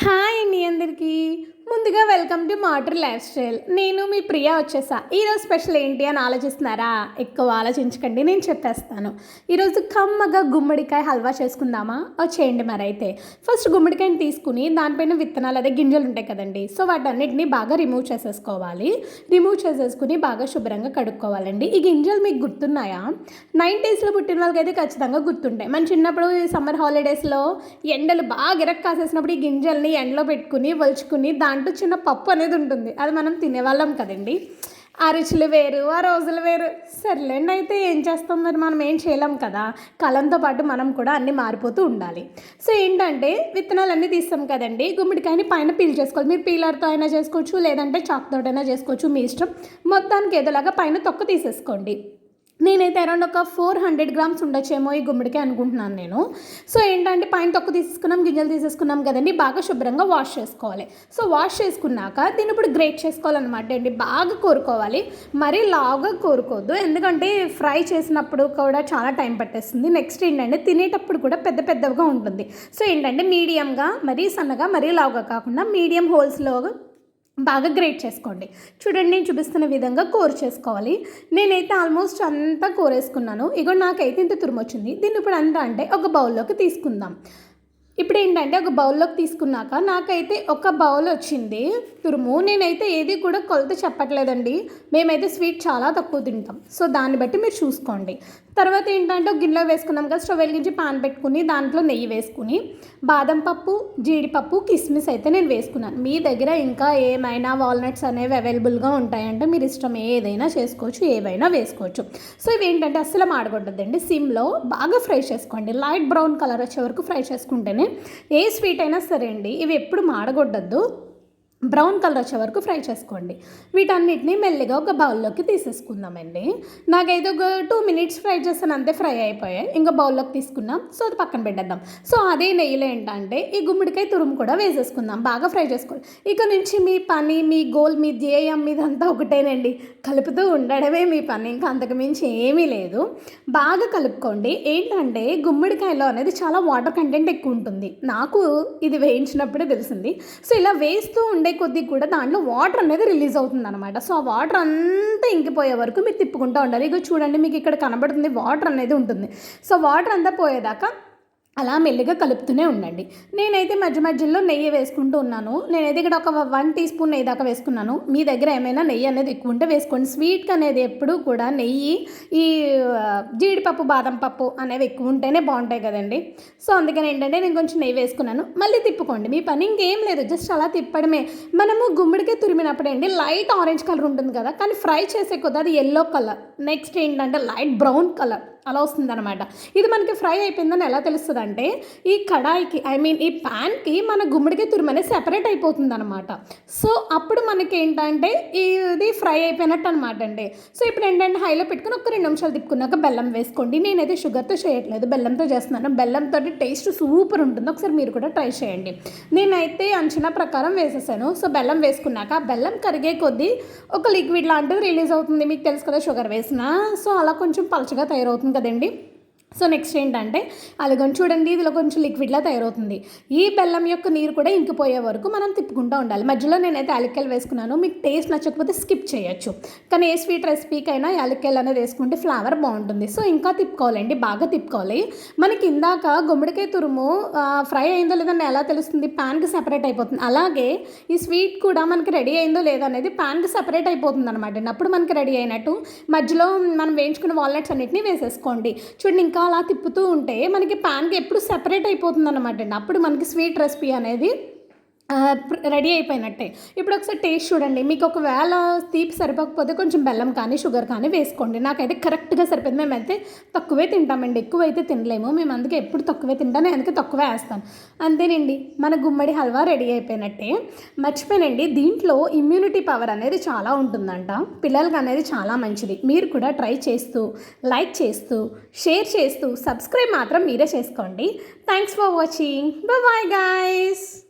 Hi అండి అందరికీ. ముందుగా welcome to motor lifestyle. నేను మీ ప్రియా వచ్చేసా. ఈరోజు స్పెషల్ ఏంటి అని ఆలోచిస్తున్నారా? ఎక్కువ ఆలోచించకండి నేను చెప్పేస్తాను. ఈరోజు కమ్మగా గుమ్మడికాయ హల్వా చేసుకుందామా? వచ్చేయండి మరి అయితే. ఫస్ట్ గుమ్మడికాయని తీసుకుని దానిపైన విత్తనాలు అదే గింజలు ఉంటాయి కదండి. సో వాటన్నిటిని బాగా రిమూవ్ చేసేసుకోవాలి. రిమూవ్ చేసేసుకుని బాగా శుభ్రంగా కడుక్కోవాలండి. ఈ గింజలు మీకు గుర్తున్నాయా? నైంటీస్లో పుట్టిన వాళ్ళకైతే ఖచ్చితంగా గుర్తుంటాయి. మన చిన్నప్పుడు సమ్మర్ హాలిడేస్లో ఎండలు బాగా ఇరక్ కాసేసినప్పుడు ఈ గింజల్ని ఎండలో పెట్టుకుని వలుచుకుని దాని దాంట్లో చిన్న పప్పు అనేది ఉంటుంది. అది మనం తినేవాళ్ళం కదండి. ఆ రుచులు వేరు ఆ రోజులు వేరు. సర్లేండి అయితే ఏం చేస్తాం? మరి మనం ఏం చేయలేం కదా. కాలంతో పాటు మనం కూడా అన్నీ మారిపోతూ ఉండాలి. సో ఏంటంటే విత్తనాలు అన్నీ తీస్తాం కదండి. గుమ్మడికాయని పైన పీల్ చేసుకోవాలి. మీరు పీలర్తో అయినా చేసుకోవచ్చు లేదంటే చాక్తోటైనా అయినా చేసుకోవచ్చు మీ ఇష్టం. మొత్తానికి ఏదోలాగా పైన తొక్క తీసేసుకోండి. నేనైతే అరౌండ్ ఒక ఫోర్ హండ్రెడ్ గ్రామ్స్ ఉండొచ్చేమో ఈ గుమ్మడికాయ అనుకుంటున్నాను నేను. సో ఏంటంటే పైన తొక్క తీసుకున్నాం గింజలు తీసేసుకున్నాం కదండి బాగా శుభ్రంగా వాష్ చేసుకోవాలి. సో వాష్ చేసుకున్నాక దీన్ని ఇప్పుడు గ్రేట్ చేసుకోవాలన్నమాట అండి. బాగా కోరుకోవాలి. మరీ లావుగా కోరుకోవద్దు. ఎందుకంటే ఫ్రై చేసినప్పుడు కూడా చాలా టైం పట్టేస్తుంది. నెక్స్ట్ ఏంటంటే తినేటప్పుడు కూడా పెద్ద పెద్దగా ఉంటుంది. సో ఏంటంటే మీడియంగా మరీ సన్నగా మరీ లావుగా కాకుండా మీడియం హోల్స్లో బాగా గ్రేట్ చేసుకోండి. చూడండి నేను చూపిస్తున్న విధంగా కూర చేసుకోవాలి. నేనైతే ఆల్మోస్ట్ అంతా కూరేసుకున్నాను. ఇగో నాకైతే ఇంత తురుము వచ్చింది దీన్ని ఇప్పుడు అంతా అంటే ఒక బౌల్లోకి తీసుకుందాం. ఇప్పుడు ఏంటంటే ఒక బౌల్లోకి తీసుకున్నాక నాకైతే ఒక బౌల్ వచ్చింది. తురుము. నేనైతే ఏది కూడా కొలత చెప్పట్లేదండి. మేమైతే స్వీట్ చాలా తక్కువ తింటాం. సో దాన్ని బట్టి మీరు చూసుకోండి. తర్వాత ఏంటంటే ఒక గిన్నెలో వేసుకున్నాం కదా స్టవ్ వెలిగించి పాన్ పెట్టుకుని దాంట్లో నెయ్యి వేసుకుని బాదం పప్పు జీడిపప్పు కిస్మిస్ అయితే నేను వేసుకున్నాను. మీ దగ్గర ఇంకా ఏమైనా వాల్నట్స్ అనేవి అవైలబుల్గా ఉంటాయంటే మీరు ఇష్టం ఏదైనా చేసుకోవచ్చు ఏవైనా వేసుకోవచ్చు. సో ఇవి ఏంటంటే అస్సలు మాడగొట్టద్దండి సిమ్లో బాగా ఫ్రై చేసుకోండి. లైట్ బ్రౌన్ కలర్ వచ్చే వరకు ఫ్రై చేసుకుంటేనే ఏ స్వీట్ అయినా సరే అండి ఇవి ఎప్పుడు మాడగొట్టద్దు. బ్రౌన్ కలర్ వచ్చే వరకు ఫ్రై చేసుకోండి. వీటన్నిటిని మెల్లిగా ఒక బౌల్లోకి తీసేసుకుందామండి. నాకైతే ఒక టూ మినిట్స్ ఫ్రై చేస్తాను అంతే ఫ్రై అయిపోయాయి. ఇంకా బౌల్లోకి తీసుకున్నాం సో అది పక్కన పెట్టేద్దాం. సో అదే నెయ్యిలో ఏంటంటే ఈ గుమ్మడికాయ తురుము కూడా వేసేసుకుందాం బాగా ఫ్రై చేసుకోండి. ఇక నుంచి మీ పని మీ గోల్ మీ ధ్యేయం మీదంతా ఒకటేనండి. కలుపుతూ ఉండడమే మీ పని ఇంకా అంతకు మించి ఏమీ లేదు. బాగా కలుపుకోండి. ఏంటంటే గుమ్మడికాయలో అనేది చాలా వాటర్ కంటెంట్ ఎక్కువ ఉంటుంది. నాకు ఇది వేయించినప్పుడే తెలిసింది. సో ఇలా వేస్తూ ఉండే కొద్దీ కూడా దాంట్లో వాటర్ అనేది రిలీజ్ అవుతుంది అనమాట సో ఆ వాటర్ అంతా ఇంకిపోయే వరకు మీరు తిప్పుకుంటూ ఉండాలి. ఇక చూడండి మీకు ఇక్కడ కనబడుతుంది వాటర్ అనేది ఉంటుంది. సో వాటర్ అంతా పోయేదాకా అలా మెల్లిగా కలుపుతూనే ఉండండి. నేనైతే మధ్య మధ్యలో నెయ్యి వేసుకుంటూ ఉన్నాను. నేనైతే ఇక్కడ ఒక వన్ టీ స్పూన్ నెయ్యి దాకా వేసుకున్నాను. మీ దగ్గర ఏమైనా నెయ్యి అనేది ఎక్కువ ఉంటే వేసుకోండి. స్వీట్కి అనేది ఎప్పుడూ కూడా నెయ్యి ఈ జీడిపప్పు బాదం పప్పు అనేవి ఎక్కువ ఉంటేనే బాగుంటాయి కదండి. సో అందుకని ఏంటంటే నేను కొంచెం నెయ్యి వేసుకున్నాను. మళ్ళీ తిప్పుకోండి. మీ పని ఇంకేం లేదు. జస్ట్ అలా తిప్పడమే. మనము గుమ్మడికే తురిమినప్పుడు అండి లైట్ ఆరెంజ్ కలర్ ఉంటుంది కదా కానీ ఫ్రై చేసే కొద్ది అది ఎల్లో కలర్ నెక్స్ట్ ఏంటంటే లైట్ బ్రౌన్ కలర్. అలా వస్తుందన్నమాట. ఇది మనకి ఫ్రై అయిపోయిందని ఎలా తెలుస్తుంది అంటే ఈ కడాయికి ఐ మీన్ ఈ ప్యాన్కి మన గుమ్మడికి తురుమనే సెపరేట్ అయిపోతుంది అనమాట సో అప్పుడు మనకి ఏంటంటే ఇది ఫ్రై అయిపోయినట్టు అనమాట అండి. సో ఇప్పుడు ఏంటంటే హైలో పెట్టుకుని ఒక రెండు నిమిషాలు తిప్పుకున్నాక బెల్లం వేసుకోండి. నేనైతే షుగర్తో చేయట్లేదు బెల్లంతో చేస్తున్నాను. బెల్లంతో టేస్ట్ సూపర్ ఉంటుంది. ఒకసారి మీరు కూడా ట్రై చేయండి. నేనైతే అంచనా ప్రకారం వేసేసాను. సో బెల్లం వేసుకున్నాక బెల్లం కరిగే కొద్దీ ఒక లిక్విడ్ లాంటిది రిలీజ్ అవుతుంది. మీకు తెలుసు కదా షుగర్ వేసిన. సో అలా కొంచెం పలచగా తయారవుతుంది. కదండి సో నెక్స్ట్ ఏంటంటే అది కొంచెం చూడండి ఇదిలో కొంచెం లిక్విడ్లా తయారవుతుంది. ఈ బెల్లం యొక్క నీరు కూడా ఇంకిపోయే వరకు మనం తిప్పుకుంటూ ఉండాలి. మధ్యలో నేనైతే యాలక్కాయలు వేసుకున్నాను. మీకు టేస్ట్ నచ్చకపోతే స్కిప్ చేయొచ్చు. కానీ ఏ స్వీట్ రెసిపీకైనా యాలక్కాయలు అనేది వేసుకుంటే ఫ్లేవర్ బాగుంటుంది. సో ఇంకా తిప్పుకోవాలండి బాగా తిప్పుకోవాలి. మనకి ఇందాక గుమ్మడికాయ తురుము ఫ్రై అయిందో లేదని ఎలా తెలుస్తుంది? ప్యాన్కి సెపరేట్ అయిపోతుంది. అలాగే ఈ స్వీట్ కూడా మనకి రెడీ అయిందో లేదో అనేది ప్యాన్కి సెపరేట్ అయిపోతుంది అనమాట అప్పుడు మనకి రెడీ అయినట్టు. మధ్యలో మనం వేయించుకున్న వాల్నట్స్ అన్నిటిని వేసేసుకోండి. చూడండి ఇంకా అలా తిప్పుతూ ఉంటే మనకి ప్యాన్కి ఎప్పుడు సెపరేట్ అయిపోతుంది అనమాట అండి. అప్పుడు మనకి స్వీట్ రెసిపీ అనేది రెడీ అయిపోయినట్టే. ఇప్పుడు ఒకసారి టేస్ట్ చూడండి. మీకు ఒకవేళ తీపి సరిపోకపోతే కొంచెం బెల్లం కానీ షుగర్ కానీ వేసుకోండి. నాకైతే కరెక్ట్గా సరిపోయింది. మేమైతే తక్కువే తింటామండి. ఎక్కువ అయితే తినలేము. మేము అందుకే ఎప్పుడు తక్కువే తింటాను. అందుకే తక్కువే వేస్తాను. అంతేనండి. మన గుమ్మడి హల్వా రెడీ అయిపోయినట్టే. మర్చిపోయినండి దీంట్లో ఇమ్యూనిటీ పవర్ అనేది చాలా ఉంటుందంట. పిల్లలకి అనేది చాలా మంచిది. మీరు కూడా ట్రై చేస్తూ లైక్ చేస్తూ షేర్ చేస్తూ సబ్స్క్రైబ్ మాత్రం మీరే చేసుకోండి. Thanks for watching. Bye guys.